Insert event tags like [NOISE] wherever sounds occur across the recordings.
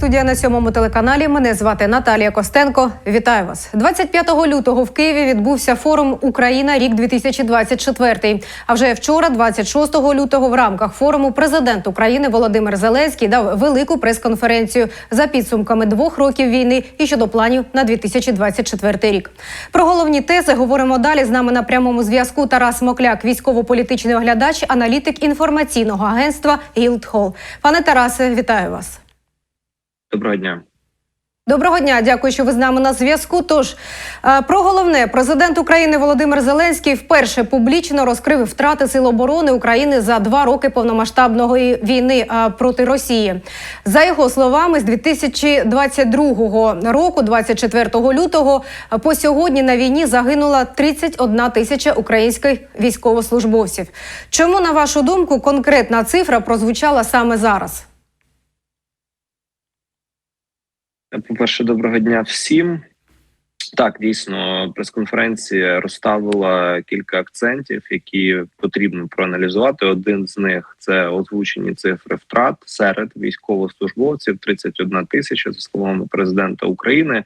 Студія на сьомому телеканалі. Мене звати Наталія Костенко. Вітаю вас. 25 лютого в Києві відбувся форум Україна рік 2024. А вже вчора, 26 лютого, в рамках форуму президент України Володимир Зеленський дав велику прес-конференцію за підсумками двох років війни і щодо планів на 2024 рік. Про головні тези говоримо далі. З нами на прямому зв'язку Тарас Мокляк, військово-політичний оглядач, аналітик інформаційного агентства Гілдхол. Пане Тарасе, вітаю вас. Доброго дня. Доброго дня, дякую, що ви з нами на зв'язку. Тож е, про головне, президент України Володимир Зеленський вперше публічно розкрив втрати сил оборони України за два роки повномасштабної війни е, проти Росії. За його словами, з 2022 року, 24 лютого, е, по сьогодні на війні загинула 31 тисяча українських військовослужбовців. Чому, на вашу думку, конкретна цифра прозвучала саме зараз? По-перше, доброго дня всім. Так, дійсно, прес-конференція розставила кілька акцентів, які потрібно проаналізувати. Один з них це озвучені цифри втрат серед військовослужбовців 31 тисяча, за словами президента України.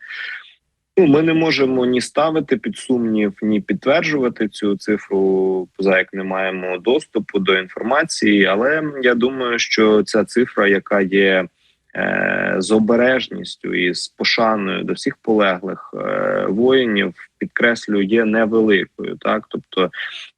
Ну, ми не можемо ні ставити під сумнів, ні підтверджувати цю цифру, поза як не маємо доступу до інформації. Але я думаю, що ця цифра, яка є з обережністю і з пошаною до всіх полеглих е, воїнів, підкреслюю, є невеликою. Так, тобто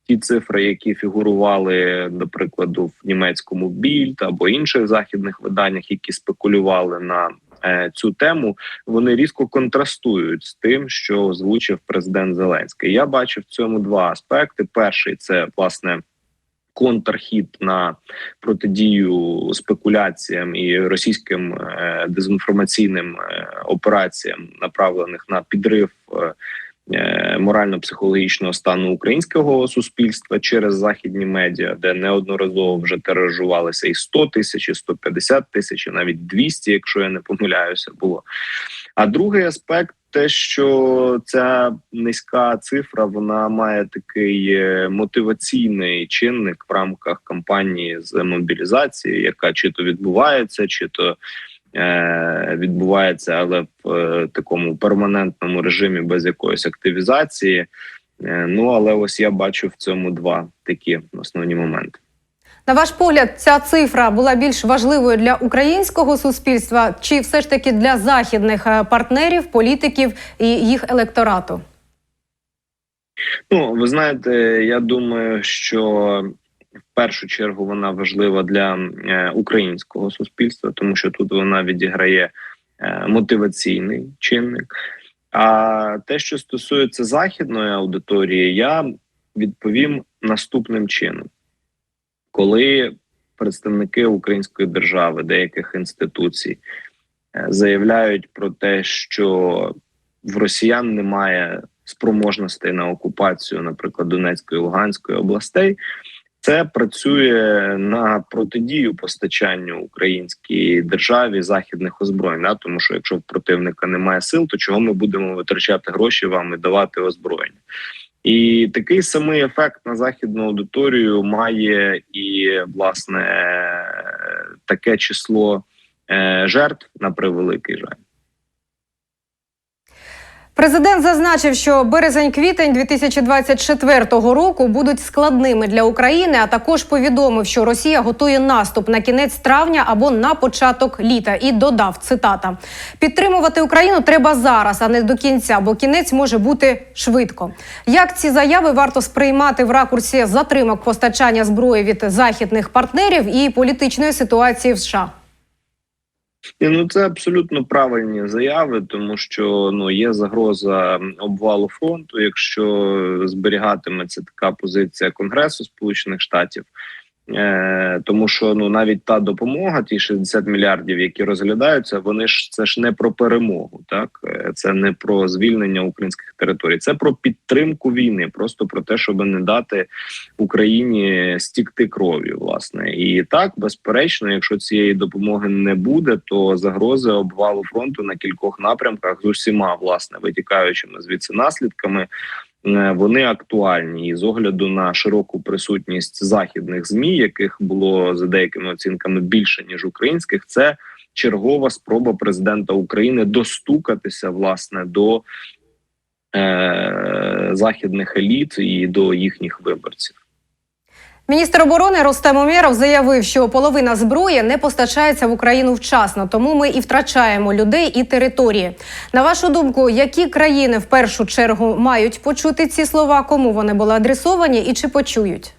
ті цифри, які фігурували, до прикладу, в німецькому більд або інших західних виданнях, які спекулювали на е, цю тему, вони різко контрастують з тим, що озвучив президент Зеленський. Я бачу в цьому два аспекти: перший це власне. Контрхід на протидію спекуляціям і російським е, дезінформаційним е, операціям, направлених на підрив е, морально-психологічного стану українського суспільства через західні медіа, де неодноразово вже тиражувалися і 100 тисяч, і 150 тисяч, і навіть 200, якщо я не помиляюся, було. А другий аспект. Те, що ця низька цифра, вона має такий е, мотиваційний чинник в рамках кампанії з мобілізації, яка чи то відбувається, чи то е, відбувається, але в е, такому перманентному режимі без якоїсь активізації. Е, ну але ось я бачу в цьому два такі основні моменти. На ваш погляд, ця цифра була більш важливою для українського суспільства чи все ж таки для західних е, партнерів, політиків і їх електорату? Ну, ви знаєте, я думаю, що в першу чергу вона важлива для е, українського суспільства, тому що тут вона відіграє е, мотиваційний чинник. А те, що стосується західної аудиторії, я відповім наступним чином коли представники української держави, деяких інституцій е, заявляють про те, що в росіян немає спроможностей на окупацію, наприклад, Донецької і Луганської областей. Це працює на протидію постачанню українській державі західних озброєнь. Да? Тому що якщо в противника немає сил, то чого ми будемо витрачати гроші вам і давати озброєння? І такий самий ефект на західну аудиторію має і власне таке число е, жертв на превеликий жаль. Президент зазначив, що березень-квітень 2024 року будуть складними для України. А також повідомив, що Росія готує наступ на кінець травня або на початок літа. І додав цитата: підтримувати Україну треба зараз, а не до кінця, бо кінець може бути швидко. Як ці заяви варто сприймати в ракурсі затримок постачання зброї від західних партнерів і політичної ситуації в США? І, ну це абсолютно правильні заяви, тому що ну є загроза обвалу фронту, якщо зберігатиметься така позиція Конгресу Сполучених Штатів. Е, тому що ну навіть та допомога, ті 60 мільярдів, які розглядаються, вони ж це ж не про перемогу, так? Е, це не про звільнення українських територій, це про підтримку війни, просто про те, щоб не дати Україні стікти крові, власне, і так безперечно, якщо цієї допомоги не буде, то загрози обвалу фронту на кількох напрямках з усіма власне витікаючими звідси наслідками вони актуальні і з огляду на широку присутність західних змі, яких було за деякими оцінками більше ніж українських, це чергова спроба президента України достукатися власне до е, західних еліт і до їхніх виборців. Міністр оборони Рустем Умєров заявив, що половина зброї не постачається в Україну вчасно, тому ми і втрачаємо людей і території. На вашу думку, які країни в першу чергу мають почути ці слова, кому вони були адресовані і чи почують?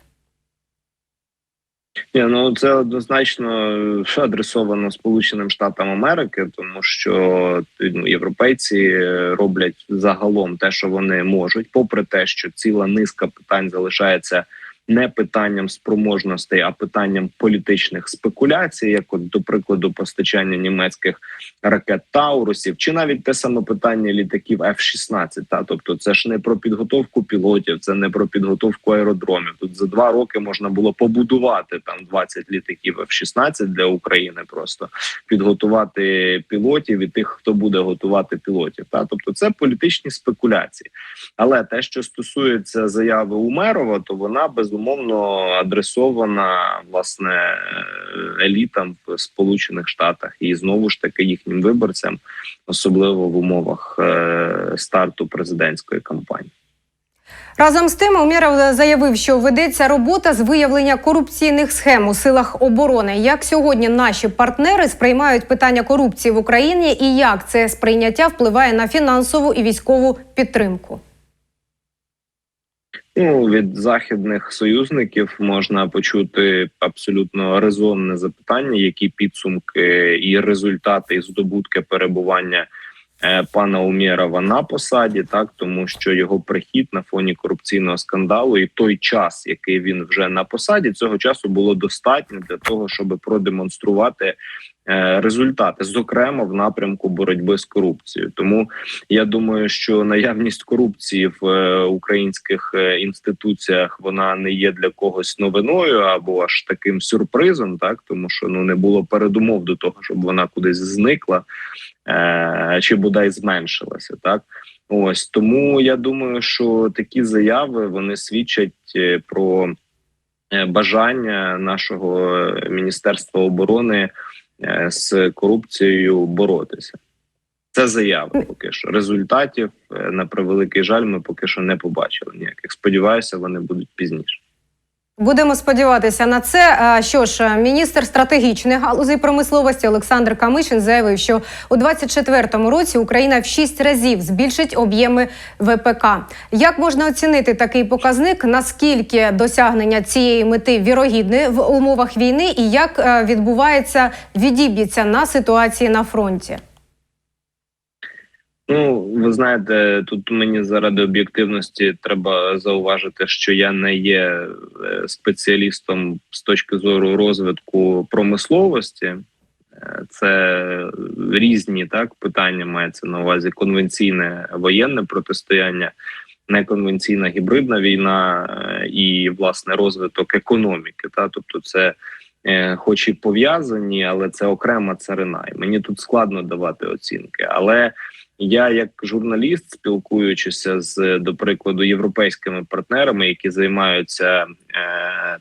Ні, ну це однозначно е, адресовано Сполученим Штатам Америки, тому що ну, європейці роблять загалом те, що вони можуть, попри те, що ціла низка питань залишається не питанням спроможностей, а питанням політичних спекуляцій, як от до прикладу постачання німецьких ракет Таурусів, чи навіть те саме питання літаків F-16. Та тобто, це ж не про підготовку пілотів, це не про підготовку аеродромів. Тут за два роки можна було побудувати там 20 літаків F-16 для України, просто підготувати пілотів і тих, хто буде готувати пілотів. Та тобто, це політичні спекуляції. Але те, що стосується заяви Умерова, то вона безумовно адресована власне елітам в Сполучених Штатах і знову ж таки їхнім виборцям, особливо в умовах е, старту президентської кампанії. Разом з тим, Умєров заявив, що ведеться робота з виявлення корупційних схем у силах оборони. Як сьогодні наші партнери сприймають питання корупції в Україні, і як це сприйняття впливає на фінансову і військову підтримку? Ну, від західних союзників можна почути абсолютно резонне запитання, які підсумки і результати і здобутки перебування е, пана Умєрова на посаді, так? Тому що його прихід на фоні корупційного скандалу і той час, який він вже на посаді, цього часу було достатньо для того, щоб продемонструвати результати, зокрема в напрямку боротьби з корупцією. Тому я думаю, що наявність корупції в е, українських е, інституціях вона не є для когось новиною або аж таким сюрпризом, так тому що ну не було передумов до того, щоб вона кудись зникла е, чи бодай зменшилася, так. Ось тому я думаю, що такі заяви вони свідчать е, про е, бажання нашого е, міністерства оборони е, з корупцією боротися. Це заява поки що. Результатів е, на превеликий жаль, ми поки що не побачили ніяких. Сподіваюся, вони будуть пізніше. Будемо сподіватися на це. Що ж, міністр стратегічних галузей промисловості Олександр Камишин заявив, що у 2024 році Україна в 6 разів збільшить об'єми ВПК. Як можна оцінити такий показник? Наскільки досягнення цієї мети вірогідне в умовах війни, і як е, відбувається відіб'ється на ситуації на фронті? Ну, ви знаєте, тут мені заради об'єктивності треба зауважити, що я не є е, спеціалістом з точки зору розвитку промисловості. Е, Це різні так питання мається на увазі конвенційне воєнне протистояння, неконвенційна гібридна війна е, і власне розвиток економіки. Та тобто, це хоч і пов'язані, але це окрема царина. І мені тут складно давати оцінки, але я, як журналіст, спілкуючися з до прикладу європейськими партнерами, які займаються е,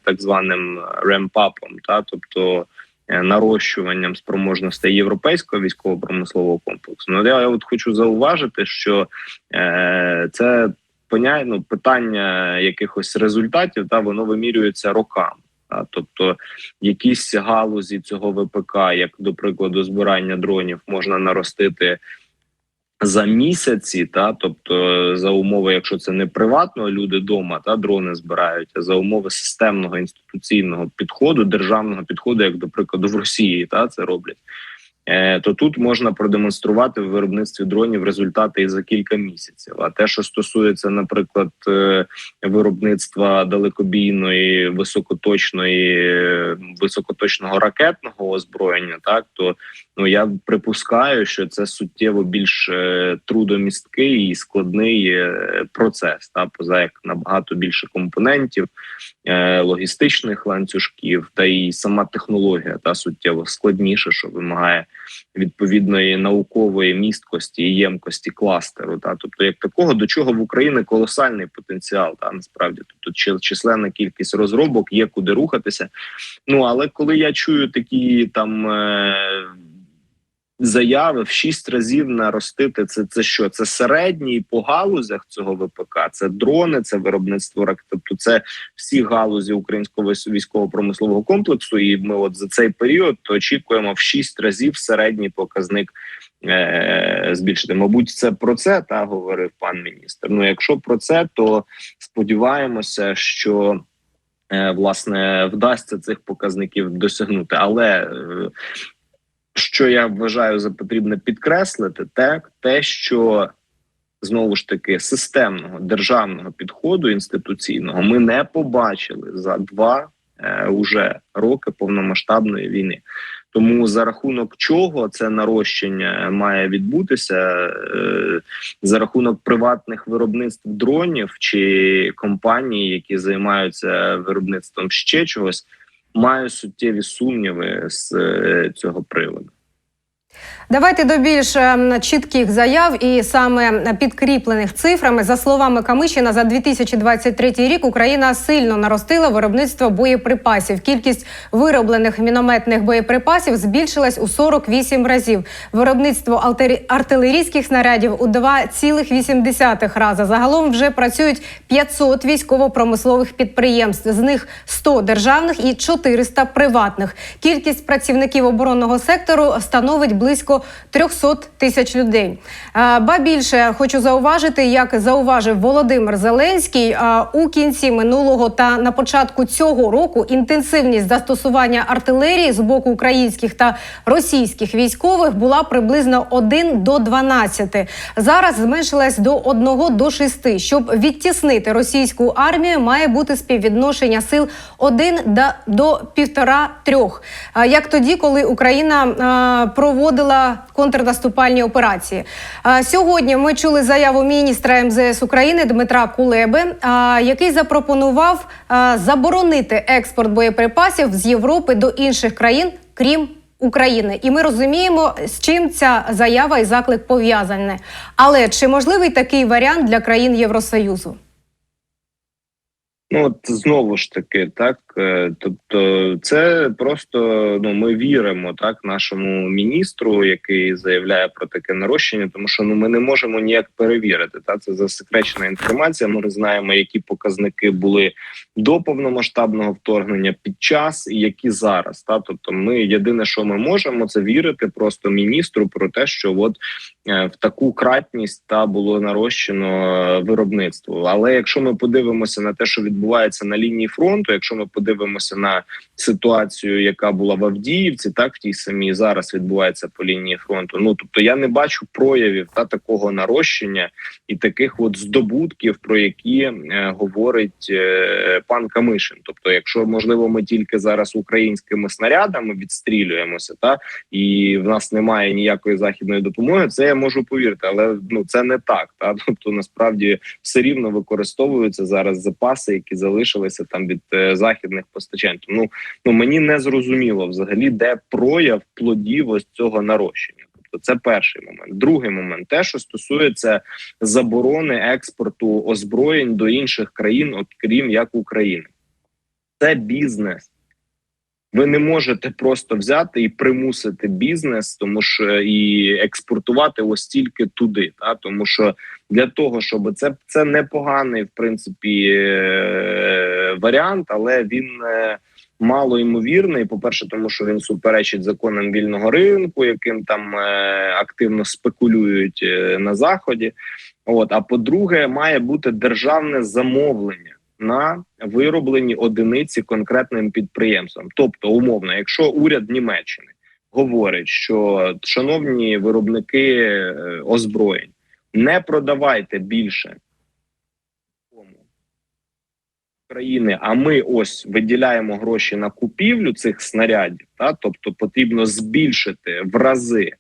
так званим ремпапом, та тобто е, нарощуванням спроможностей європейського військово-промислового комплексу. Ну я от хочу зауважити, що е, це поня... ну, питання якихось результатів, та воно вимірюється роками. Тобто якісь галузі цього ВПК, як до прикладу, збирання дронів, можна наростити за місяці, та тобто за умови, якщо це не приватно, люди вдома та дрони збирають, а за умови системного інституційного підходу, державного підходу, як до прикладу в Росії, та це роблять. Е, то тут можна продемонструвати в виробництві дронів результати і за кілька місяців. А те, що стосується, наприклад, е, виробництва далекобійної високоточної високоточного ракетного озброєння, так то ну я припускаю, що це суттєво більш е, трудомісткий і складний процес, та поза як набагато більше компонентів, логістичних ланцюжків, та і сама технологія та суттєво складніша, що вимагає відповідної наукової місткості і ємкості кластеру. Та тобто, як такого до чого в Україні колосальний потенціал, та насправді тобто численна кількість розробок є куди рухатися. Ну але коли я чую такі там. Е заяви в шість разів наростити це. Це що? Це середній по галузях цього ВПК. Це дрони, це виробництво рак. Тобто, це всі галузі українського військово-промислового комплексу. І ми, от за цей період, очікуємо в шість разів середній показник е- збільшити. Мабуть, це про це та говорив пан міністр. Ну, якщо про це, то сподіваємося, що. е, Власне, вдасться цих показників досягнути, але е, що я вважаю за потрібне підкреслити, те, те, що знову ж таки системного державного підходу інституційного ми не побачили за два е, уже роки повномасштабної війни. Тому за рахунок чого це нарощення має відбутися е, за рахунок приватних виробництв дронів чи компаній, які займаються виробництвом ще чогось, маю суттєві сумніви з е, цього приводу. Давайте до більш ем, чітких заяв і саме підкріплених цифрами. За словами Камишина, за 2023 рік Україна сильно наростила виробництво боєприпасів. Кількість вироблених мінометних боєприпасів збільшилась у 48 разів. Виробництво артилерійських снарядів у 2,8 рази. Загалом вже працюють 500 військово-промислових підприємств. З них 100 державних і 400 приватних. Кількість працівників оборонного сектору становить близько 300 тисяч людей. Ба більше хочу зауважити, як зауважив Володимир Зеленський, у кінці минулого та на початку цього року інтенсивність застосування артилерії з боку українських та російських військових була приблизно 1 до 12. Зараз зменшилась до 1 до 6. Щоб відтіснити російську армію, має бути співвідношення сил 1 до 1,5-3. Як тоді, коли Україна а, проводила контрнаступальні операції. Сьогодні ми чули заяву міністра МЗС України Дмитра Кулеби, який запропонував заборонити експорт боєприпасів з Європи до інших країн, крім України. І ми розуміємо, з чим ця заява і заклик пов'язані. Але чи можливий такий варіант для країн Євросоюзу? Ну от знову ж таки, так тобто, це просто ну ми віримо так нашому міністру, який заявляє про таке нарощення, тому що ну ми не можемо ніяк перевірити. Та це засекречена інформація. Ми знаємо, які показники були до повномасштабного вторгнення під час і які зараз. Та тобто, ми єдине, що ми можемо, це вірити просто міністру про те, що от е, в таку кратність та було нарощено е, виробництво. Але якщо ми подивимося на те, що відбувається на лінії фронту, якщо ми подивимося на ситуацію, яка була в Авдіївці, так в тій самій зараз відбувається по лінії фронту. Ну тобто я не бачу проявів та такого нарощення і таких от здобутків, про які е, говорить е, пан Камишин. Тобто, якщо можливо, ми тільки зараз українськими снарядами відстрілюємося, та і в нас немає ніякої західної допомоги, це я можу повірити, але ну це не так. Та [LAUGHS] тобто насправді все рівно використовуються зараз запаси, які залишилися там від е, західних постачань. Тому ну мені не зрозуміло взагалі, де прояв плодів ось цього нарощення. Тобто, це перший момент. Другий момент, те, що стосується заборони експорту озброєнь до інших країн, окрім як України, це бізнес. Ви не можете просто взяти і примусити бізнес, тому що і експортувати ось тільки туди. Та тому що для того, щоб це це непоганий в принципі е, варіант, але він е, мало ймовірний. По перше, тому що він суперечить законам вільного ринку, яким там е, активно спекулюють е, на заході. От а по-друге, має бути державне замовлення на вироблені одиниці конкретним підприємством. Тобто, умовно, якщо уряд Німеччини говорить, що шановні виробники е, озброєнь, не продавайте більше країни, а ми ось виділяємо гроші на купівлю цих снарядів, та тобто потрібно збільшити в рази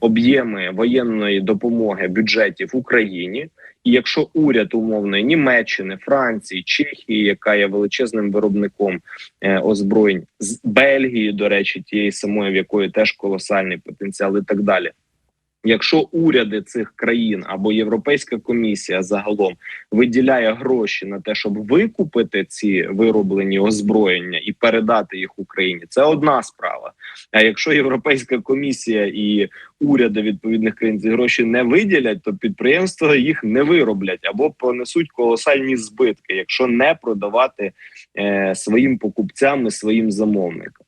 об'єми воєнної допомоги бюджетів Україні. І якщо уряд умовної Німеччини, Франції, Чехії, яка є величезним виробником е, озброєнь, з Бельгії, до речі, тієї самої, в якої теж колосальний потенціал, і так далі. Якщо уряди цих країн або Європейська комісія загалом виділяє гроші на те, щоб викупити ці вироблені озброєння і передати їх Україні, це одна справа. А якщо Європейська комісія і уряди відповідних країн ці гроші не виділять, то підприємства їх не вироблять або понесуть колосальні збитки, якщо не продавати е, своїм покупцям і своїм замовникам.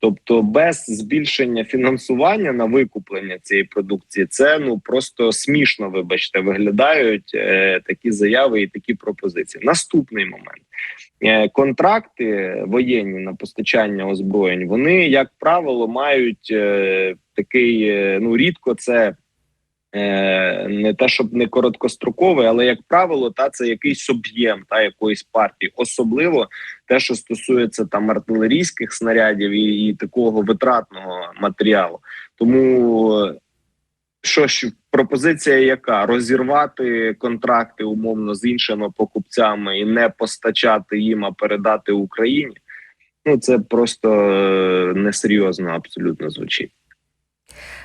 Тобто без збільшення фінансування на викуплення цієї продукції, це ну просто смішно, вибачте, виглядають е, такі заяви і такі пропозиції. Наступний момент е, контракти воєнні на постачання озброєнь, вони як правило мають е, такий е, ну рідко це. Е, не те, щоб не короткостроковий, але як правило, та це якийсь об'єм та якоїсь партії, особливо те, що стосується там артилерійських снарядів і, і такого витратного матеріалу. Тому що ж пропозиція, яка розірвати контракти умовно з іншими покупцями і не постачати їм, а передати Україні. Ну це просто е, несерйозно абсолютно звучить.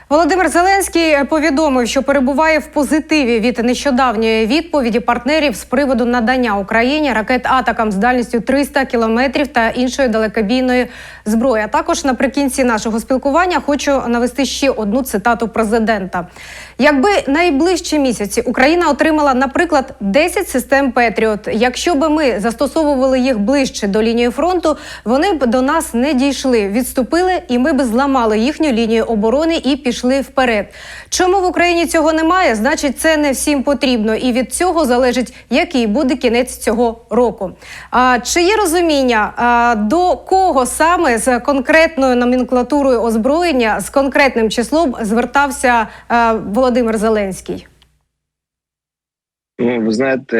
Володимир Зеленський повідомив, що перебуває в позитиві від нещодавньої відповіді партнерів з приводу надання Україні ракет атакам з дальністю 300 кілометрів та іншої далекобійної зброї. А також наприкінці нашого спілкування хочу навести ще одну цитату президента. Якби найближчі місяці Україна отримала, наприклад, 10 систем Петріот. Якщо би ми застосовували їх ближче до лінії фронту, вони б до нас не дійшли, відступили, і ми б зламали їхню лінію оборони і пішли вперед. Чому в Україні цього немає? Значить, це не всім потрібно, і від цього залежить, який буде кінець цього року. А чи є розуміння а, до кого саме з конкретною номенклатурою озброєння з конкретним числом звертався а, Володимир Зеленський? Ну, ви знаєте,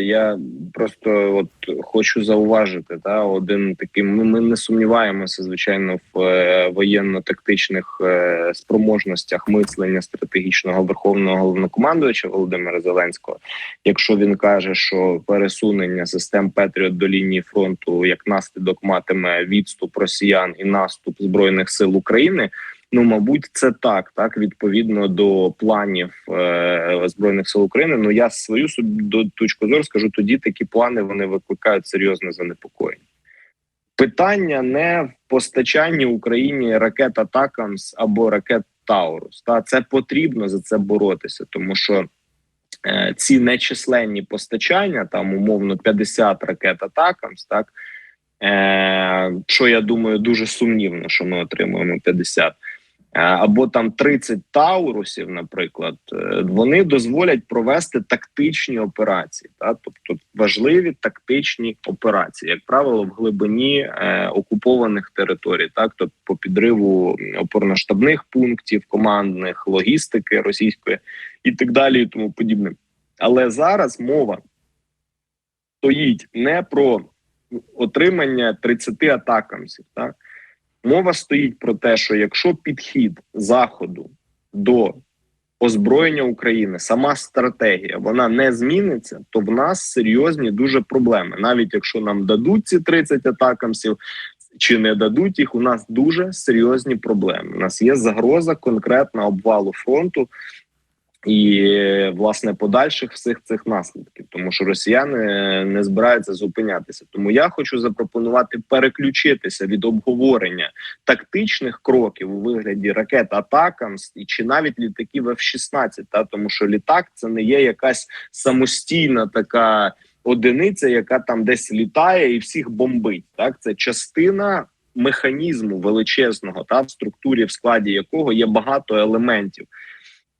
я просто от хочу зауважити, та один такий. Ми, ми не сумніваємося, звичайно, в е, воєнно-тактичних е, спроможностях мислення стратегічного верховного головнокомандувача Володимира Зеленського. Якщо він каже, що пересунення систем Петріот до лінії фронту як наслідок матиме відступ росіян і наступ збройних сил України. Ну, мабуть, це так, так відповідно до планів е, збройних сил України. Ну я свою до точку зору скажу, тоді такі плани вони викликають серйозне занепокоєння. Питання не в постачанні Україні ракет Атакамс або ракет Таурус. Та це потрібно за це боротися, тому що е, ці нечисленні постачання, там умовно 50 ракет Атакамс, так е, що я думаю, дуже сумнівно, що ми отримуємо 50 або там 30 таурусів, наприклад, е, вони дозволять провести тактичні операції, та? Тобто важливі тактичні операції, як правило, в глибині е, окупованих територій, так? Тобто по підриву опорно-штабних пунктів, командних логістики російської і так далі, і тому подібне. Але зараз мова стоїть не про отримання 30 атакамсів, так Мова стоїть про те, що якщо підхід заходу до озброєння України, сама стратегія, вона не зміниться, то в нас серйозні дуже проблеми. Навіть якщо нам дадуть ці 30 атакамсів чи не дадуть їх, у нас дуже серйозні проблеми. У нас є загроза конкретна обвалу фронту і власне подальших всіх цих наслідків, тому що росіяни не збираються зупинятися. Тому я хочу запропонувати переключитися від обговорення тактичних кроків у вигляді ракет Атакамс і чи навіть літаків F-16, та тому що літак це не є якась самостійна така одиниця, яка там десь літає і всіх бомбить. Так, це частина. Механізму величезного та в структурі, в складі якого є багато елементів,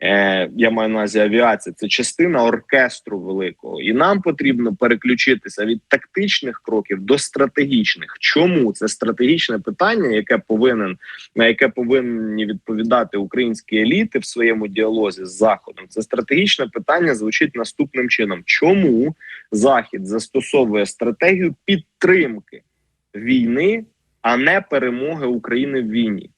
Е, Я маю на увазі авіація, це частина оркестру великого, і нам потрібно переключитися від тактичних кроків до стратегічних. Чому це стратегічне питання, яке повинен на яке повинні відповідати українські еліти в своєму діалозі з заходом? Це стратегічне питання звучить наступним чином: чому захід застосовує стратегію підтримки війни, а не перемоги України в війні?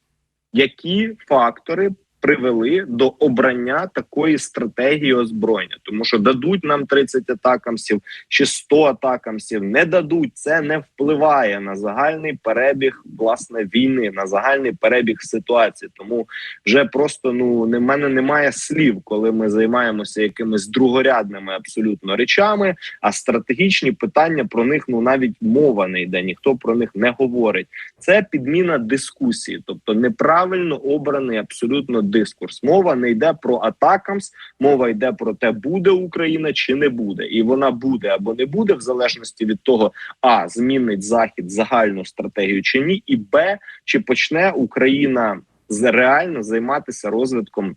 Які фактори привели до обрання такої стратегії озброєння, тому що дадуть нам 30 атакамсів чи 100 атакамсів, не дадуть. Це не впливає на загальний перебіг власне війни, на загальний перебіг ситуації. Тому вже просто ну не мене немає слів, коли ми займаємося якимись другорядними абсолютно речами. А стратегічні питання про них ну навіть мова не йде, ніхто про них не говорить. Це підміна дискусії, тобто неправильно обраний абсолютно дискурс. Мова не йде про атакамс, мова йде про те, буде Україна чи не буде, і вона буде або не буде, в залежності від того, а змінить захід загальну стратегію чи ні, і б чи почне Україна реально займатися розвитком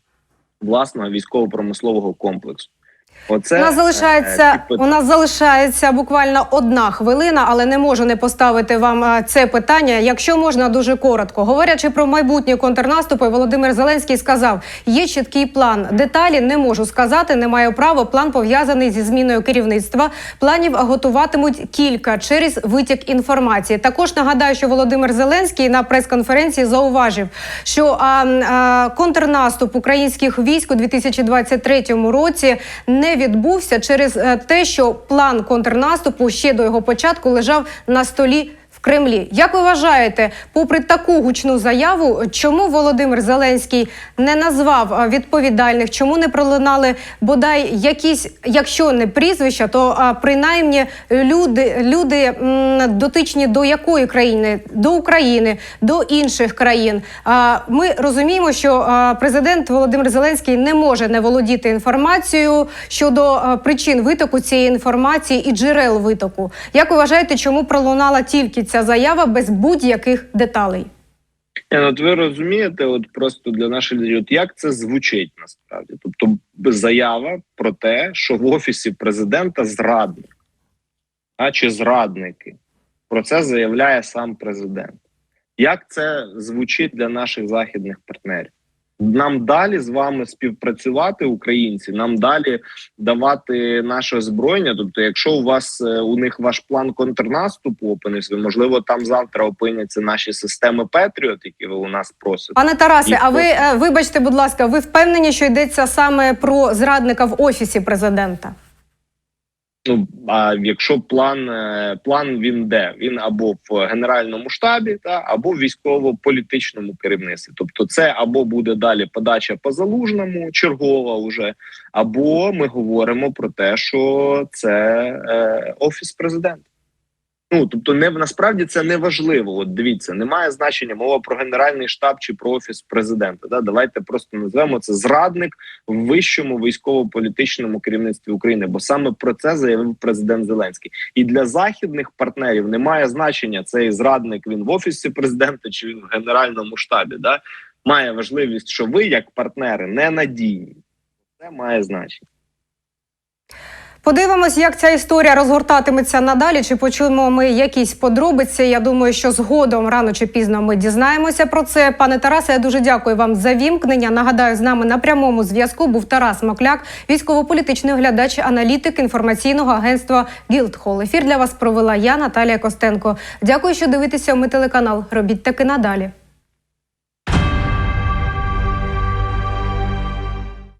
власного військово-промислового комплексу. Оце у нас е, залишається ті у нас залишається буквально одна хвилина, але не можу не поставити вам е, це питання. Якщо можна дуже коротко, говорячи про майбутні контрнаступи, Володимир Зеленський сказав: є чіткий план. Деталі не можу сказати, не маю права. План пов'язаний зі зміною керівництва. Планів готуватимуть кілька через витік інформації. Також нагадаю, що Володимир Зеленський на прес-конференції зауважив, що а, а, контрнаступ українських військ у 2023 році не відбувся через е, те, що план контрнаступу ще до його початку лежав на столі. Кремлі, як ви вважаєте, попри таку гучну заяву, чому Володимир Зеленський не назвав відповідальних, чому не пролунали бодай якісь, якщо не прізвища, то принаймні люди, люди дотичні до якої країни? До України, до інших країн. А, Ми розуміємо, що президент Володимир Зеленський не може не володіти інформацією щодо причин витоку цієї інформації і джерел витоку. Як ви вважаєте, чому пролунала тільки ця заява без будь-яких деталей? Ну, от ви розумієте, от просто для наших людей, от як це звучить насправді? Тобто заява про те, що в офісі президента зрадник, а чи зрадники. Про це заявляє сам президент. Як це звучить для наших західних партнерів? Нам далі з вами співпрацювати, українці, нам далі давати наше озброєння. Тобто, якщо у вас е, у них ваш план контрнаступу опинився, можливо, там завтра опиняться наші системи Петріот, які ви у нас просите. Пане Тарасе, І а ви е, вибачте, будь ласка, ви впевнені, що йдеться саме про зрадника в офісі президента? Ну а якщо план е, план він де він або в генеральному штабі, та або в військово-політичному керівництві. Тобто, це або буде далі подача по залужному, чергова уже, або ми говоримо про те, що це е, офіс президента. Ну тобто, не насправді це не важливо. От дивіться, немає значення мова про генеральний штаб чи про офіс президента. Да? Давайте просто назвемо це зрадник в вищому військово-політичному керівництві України, бо саме про це заявив президент Зеленський. І для західних партнерів немає значення цей зрадник. Він в офісі президента чи він в генеральному штабі. Да? Має важливість, що ви, як партнери, ненадійні. Це має значення. Подивимось, як ця історія розгортатиметься надалі. Чи почуємо ми якісь подробиці? Я думаю, що згодом рано чи пізно ми дізнаємося про це. Пане Тарасе, я дуже дякую вам за вімкнення. Нагадаю, з нами на прямому зв'язку був Тарас Макляк, військово-політичний оглядач, аналітик інформаційного агентства Гілдхол. Ефір для вас провела я, Наталія Костенко. Дякую, що дивитеся. Ми телеканал. Робіть таки надалі.